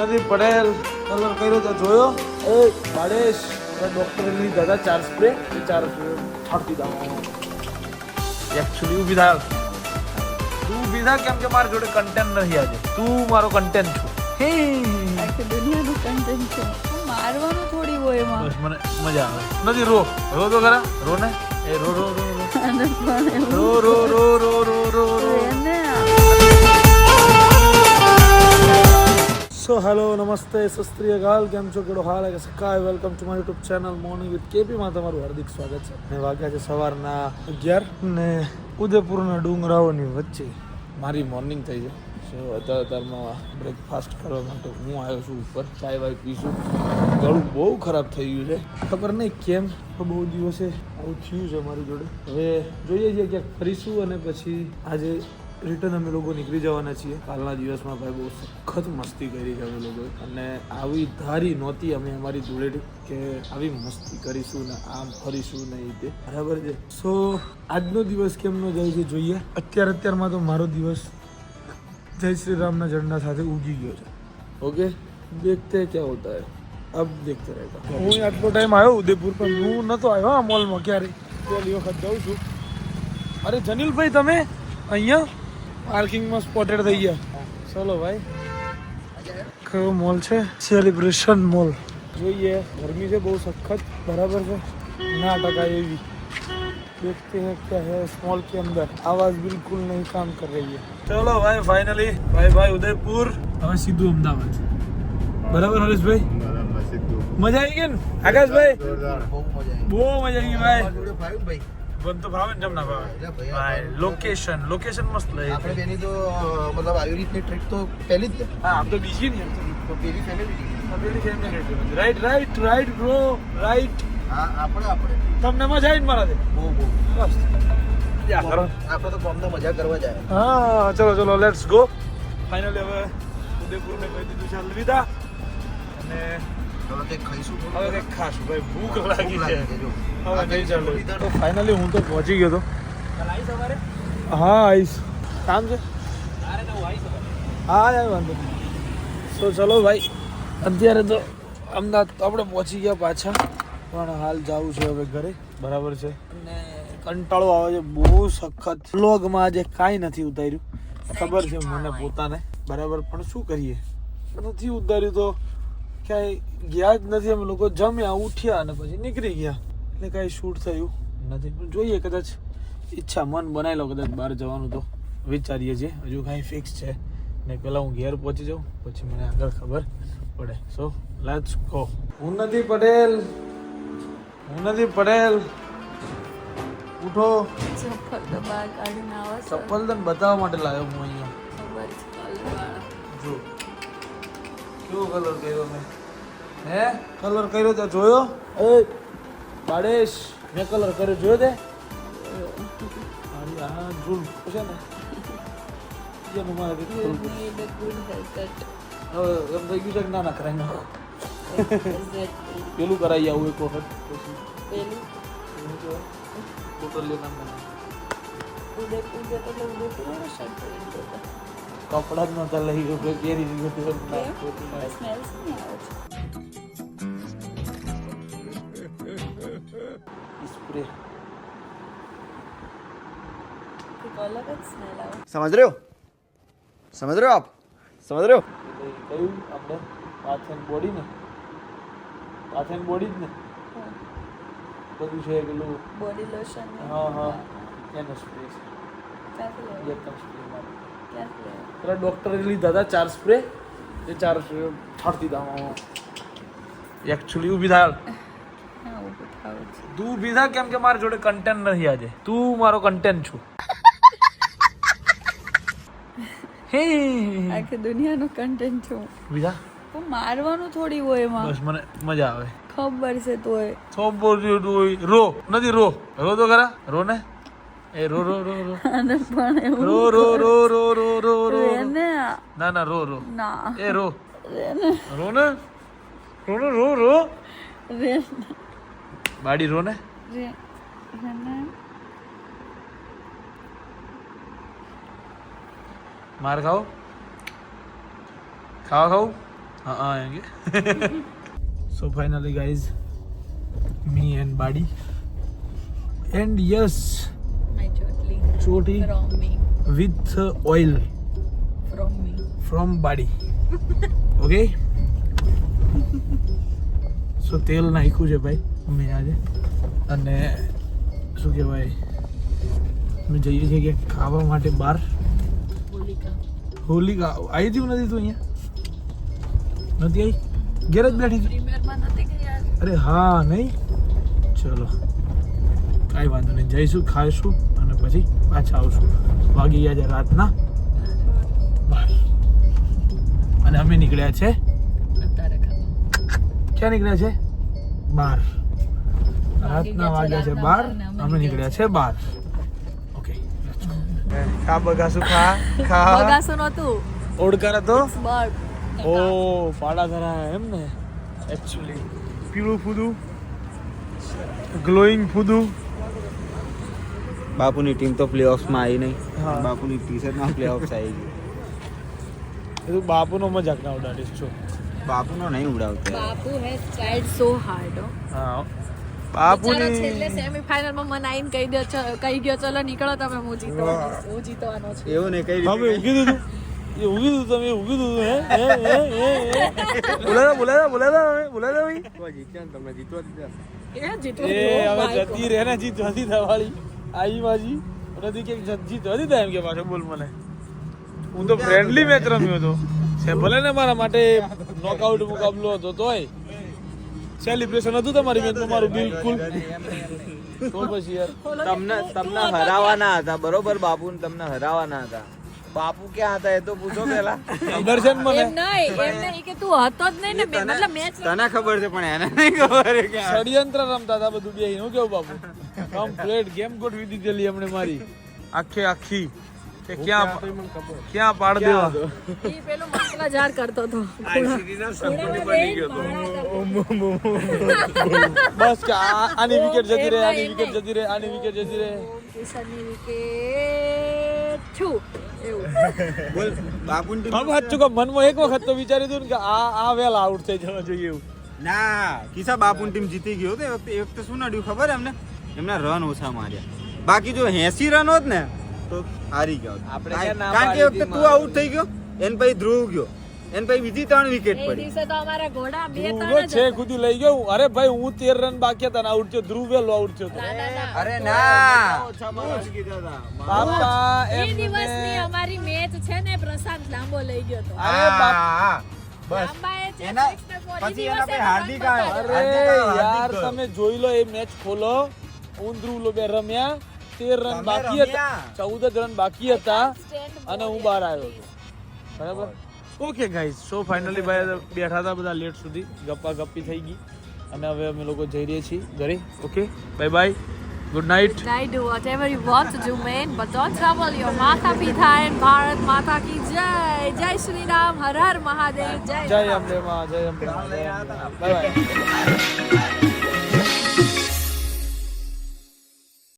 ઉન્નતિ પટેલ કલર કર્યો તો જોયો. એ બાળેશ ડોક્ટરે લીધા હતા ચાર સ્પ્રે એ ચાર ફાટી દાવા એકચ્યુઅલી ઊભી થાય તું ઊભી થા કેમ કે મારી જોડે કન્ટેન્ટ નથી આજે. તું મારો કન્ટેન્ટ છું. હે. દુનિયાનું કન્ટેન્ટ છે. મારવાનું થોડી હોય એમાં. મને મજા આવે. નથી રો. રો તો ખરા. રો ને એ રો રો રો રો. રો રો રો રો રો રો રો. રો સો હેલો નમસ્તે સસ્ત્રીયકાલ કેમ છો? કેડો હાલ કે સકાય welcome to my YouTube channel morning with કેપીમાં તમારું હાર્દિક સ્વાગત છે. અને વાગ્યા છે સવારના અગિયાર ને ઉદયપુરના ડુંગરાઓની વચ્ચે. મારી મોર્નિંગ થઈ છે. સો અત્યારે અત્યારમાં બ્રેકફાસ્ટ કરવા માટે હું આવ્યો છું ઉપર. ચાય વાય પીશું. ગળું બહુ ખરાબ થઈ ગયું છે. ખબર નહીં કેમ? બહુ દિવસે આવું થયું છે મારી જોડે. હવે જોઈએ છીએ ક્યાંક ફરીશું અને પછી આજે રિટર્ન અમે લોકો નીકળી જવાના છીએ. કાલના દિવસમાં ભાઈ બહુ સખત મસ્તી કરી છે અમે લોકોએ અને આવી ધારી નહોતી અમે અમારી જોડે કે આવી મસ્તી કરીશું ને આમ ફરીશું ને એ રીતે બરાબર છે? સો આજનો દિવસ કેમનો જાય છે જોઈએ. અત્યાર અત્યારમાં તો મારો દિવસ જય શ્રી રામના ઝંડા સાથે ઉગી ગયો છે. ઓકે? દેખતે ક્યાં હોતા હે? અબ દેખતે રહેતા હું આટલો ટાઈમ આવ્યો ઉદયપુર પણ હું નહોતો આવ્યો આ મોલમાં ક્યારે પહેલી વખત જાઉં છું. અરે જનીલભાઈ તમે અહીંયા? પાર્કિંગમાં સ્પોટેડ થઈ ગયા ચલો ભાઈ કયો મોલ છે સેલિબ્રેશન મોલ જોઈએ ગરમી છે બહુ સખત બરાબર છે ના ટકા એવી देखते हैं क्या है स्मॉल के अंदर आवाज बिल्कुल नहीं काम कर रही है चलो भाई फाइनली भाई भाई उदयपुर હવે સીધું અમદાવાદ બરાબર હરેશભાઈ મજા આવી ગઈ ને આકાશભાઈ બહુ મજા આવી ગઈ ભાઈ તો ભાવે ને જમના ભાવે? ભાઈ લોકેશન લોકેશન મસ્ત લઈ આપણે બેની તો મતલબ આવી રીતની ટ્રીપ તો પહેલી જ હા આમ તો બીજી નહીં તો પેલી family right right right bro right હા આપણે આપણે. તમને મજા આવી ને મારાથી બહુ બહુ. બસ આપણે તો કોમને મજા કરવા જાય હા ચલો ચલો લેટ્સ ગો ફાઇનલી હવે ઉદયપુરને કહી દીધું છે અલવિદા અને હવે કંઈક ખાઈશું હવે કંઈક ખાશું ભાઈ ભૂખ ભૂખ લાગી છે લાગી છે, જો. હવે નહીં કંઈક તો ફાઇનલી હું તો પહોંચી ગયો તો. હા આવીશ. કામ છે? હા યાર વાંધો નહીં. સો ચલો ભાઈ અત્યારે તો અમદાવાદ તો આપણે પહોંચી ગયા પાછા પણ હાલ જવું છે હવે ઘરે. બરાબર છે. અને કંટાળો આવે છે બહુ સખત. વ્લોગમાં આજે કાંઈ નથી ઉતાર્યું. ખબર છે મને પોતાને. બરાબર પણ શું કરીએ? નથી ઉતાર્યું તો ક્યાંય ગયા જ નથી અમે લોકો જમ્યા ઉઠ્યા અને પછી નીકળી ગયા. એટલે કાંઈ શૂટ થયું નથી. પણ જોઈએ કદાચ ઈચ્છા મન બનાવી લો કદાચ બહાર જવાનું તો. વિચારીએ છીએ. હજુ કાંઈ ફિક્સ છે. ને પહેલાં હું ઘેર પહોંચી જાઉં પછી મને આગળ ખબર પડે. સો લેટ્સ ગો હું નથી પટેલ. હું નથી પટેલ. ઉઠો. ચપ્પલ તને બતાવવા માટે લાવ્યો હું અહીંયા. જો. કેવો કલર કર્યો મેં? હે? કલર કર્યો તો જોયો? એ પાડેશ મેં કલર કર્યો જોયો તે? હા જૂન છે ને. જેનું મારે. હવે એમ થઈ ગયું છે કે ના ના કરાવી નાખો. પેલું કરાવી આવું એક વખત પછી. પેલું. કપડા જ નતા લઈ ગયો કેરી ગયો આવે. સમજ રહ્યો? સમજ રહ્યો આપ? સમજ રહ્યો? કયું આપણે પાથ એન્ડ બોડી ને પાથ એન્ડ બોડી જ ને. બધું છે પેલું. Body lotion ને હા હા. એનો સ્પ્રે છે? પેલા ડૉક્ટરે લીધા હતા ચાર સ્પ્રે એ ચાર સ્પ્રે છાંટી દીધા એકચ્યુઅલી ઊભી થાય. તું ઊભી થા કેમ કે મારી જોડે કન્ટેન્ટ નથી આજે. તું મારો કન્ટેન્ટ છું. હે. આખી દુનિયાનો કન્ટેન્ટ છું. બીજા? મારવાનું થોડી હોય એમાં. બસ મને મજા આવે. ખબર છે તોય થોભો રો. નથી રો. રો તો ખરા. રો ને? એ રો રો રો રો. અને પણ એવું રો રો રો રો રો રો રો. ને. ના ના રો રો. ના. એ રો. રો ને. રો ને? રો રો રે. બાડી રો ને. માર ખાઓ. ખાવા ખાવું? હા હા so finally guys me and buddy. And yes ચોટી with oil from buddy. Okay so તેલ નાખ્યું છે ભાઈ. અમે આજે. અને શું કહેવાય અમે જઈએ છીએ કે ખાવા માટે બહાર. હોલિકા. આવી હતી નથી તું અહીંયા? નથી આવી ઘેર જ બેઠી અરે હા નહીં? ચલો. કાંઈ વાંધો નહીં. જઈશું ખાઈશું અને પછી પાછા આવશું. વાગી ગયા છે રાતના. અને અમે નીકળ્યા છે ક્યાં નીકળ્યા છે? બાર રાતના વાગ્યા છે બાર અમે નીકળ્યા છે બાર. ઓકે. ખા બગાસુ ખા ખા. બગાસુ નતું ઓડકાર હતો? ઓ પાડા ધરા એમ ને એકચ્યુઅલી પીળું ફૂદું ગ્લોઈંગ ફૂદું. બાપુની ટીમ તો પ્લેઓફ્સમાં આવી નહીં. હા. બાપુની ટી શર્ટમાં પ્લેઓફ્સ આવી ગઈ. એ બાપુનો મજાક ના ઉડાડીશ છો બાપુનો નહીં ઉડાવતો. બાપુ હેઝ ટ્રાઈડ સો હાર્ડ હા. બિચારો છેલ્લે બાપુની સેમીફાઇનલમાં મને આઈને કહી દે કહી ગયો ચલો નીકળો તમે હું જીતો હું જીતવાનો છું. એવું ને કઈ હવે ઉગી દીધું એ ઉગી દીધું તમે ઉગી દીધું હે? હે હે બોલાતા બોલાતા બોલાતા હવે બોલાતા ભાઈ જીત્યા ને તમને જીતવા દીધા. એ જીતવો એ હવે જતી રહે ને જીતવા દીધા વાળી આઈ બાજી. નથી કે જત- જીતવા દીધા એમ કે પાછો બોલ મને. હું તો ફ્રેન્ડલી મેચ રમ્યો હતો. છે ભલે ને મારા માટે નોકઆઉટ મુકાબલો હતો તોય. સેલિબ્રેશન હતું તમારી મેચમાં મારું બિલકુલ. તો પછી યાર તમને તમને હરાવાના હતા બરોબર બાપુ તમને હરાવાના હતા. બાપુ ક્યાં હતા એ તો પૂછો પેલા ખબર છે ને મને. એમ નહીં એમ નહીં કે તું હતો જ નહીં ને મતલબ મેચ તને ખબર છે પણ એને નહીં ખબર કે ષડયંત્ર રમતા હતા બધું બે હું કેવું બાપુ? કમ્પ્લીટ ગેમ ગોઠવી દીધેલી એમણે મારી. આખે આખી. કે ક્યાં ક્યાં પાડ દેવા? ઈ પેલો મસલા જાર કરતો હતો. બસ કે આ- આની વિકેટ જતી રહે આની વિકેટ જતી રહે આની વિકેટ જતી રહે. કિશનની વિકેટ. છુ. એવું. બોલ બાપુની હવે સાચું મનમાં એક વખત તો વિચાર્યું હતું ને કે આ આ વેલા આઉટ થઈ જવા જોઈએ એવું. ના કિસા બાપુની ટીમ જીતી ગયો. તો એ વખતે એ વખતે શું નડ્યું ખબર એમને? એમના રન ઓછા માર્યા. બાકી જો 80 રન હોત ને તો હારી ગયો. આપણે કારણ કે વખતે તું આઉટ થઈ ગયો? એન પછી ધ્રુવ ગયો. એને પછી બીજી ત્રણ વિકેટ પડી. દિવસે તો અમારા ઘોડા બે ધ્રુવ ત્રણ છે. ખુદી લઈ ગયો. અરે ભાઈ હું તેર રન બાકી હતા ને આઉટ થયો. ધ્રુવ વેલો આઉટ થયો. અરે ના. બાપા એ દિવસની અમારી મેચ છે ને પ્રશાંત લાંબો લઈ ગયો તો અરે બાપા બસ. એના- પછી એના પછી હાર્દિક આવ્યો. અરે યાર તમે જોઈ લો એ મેચ ખોલો. હું ધ્રુવ લો બે રમ્યા. તેર રન બાકી હતા. ચૌદ જ રન બાકી હતા અને હું બહાર આવ્યો હતો બરાબર? ઓકે ગાઈઝ સો ફાઇનલી ભાઈ બેઠા હતા બધા લેટ સુધી. ગપ્પા ગપ્પી થઈ ગઈ. અને હવે અમે લોકો જઈ રહ્યા છીએ ઘરે. Okay bye bye good night I do whatever you want to do, man, but don't trouble your Mata Pitha and Bharat Mata ki Jai. Jai Shri Ram, Har Har Mahadev, Jai જય જય અંબે મા જય Ambe bye bye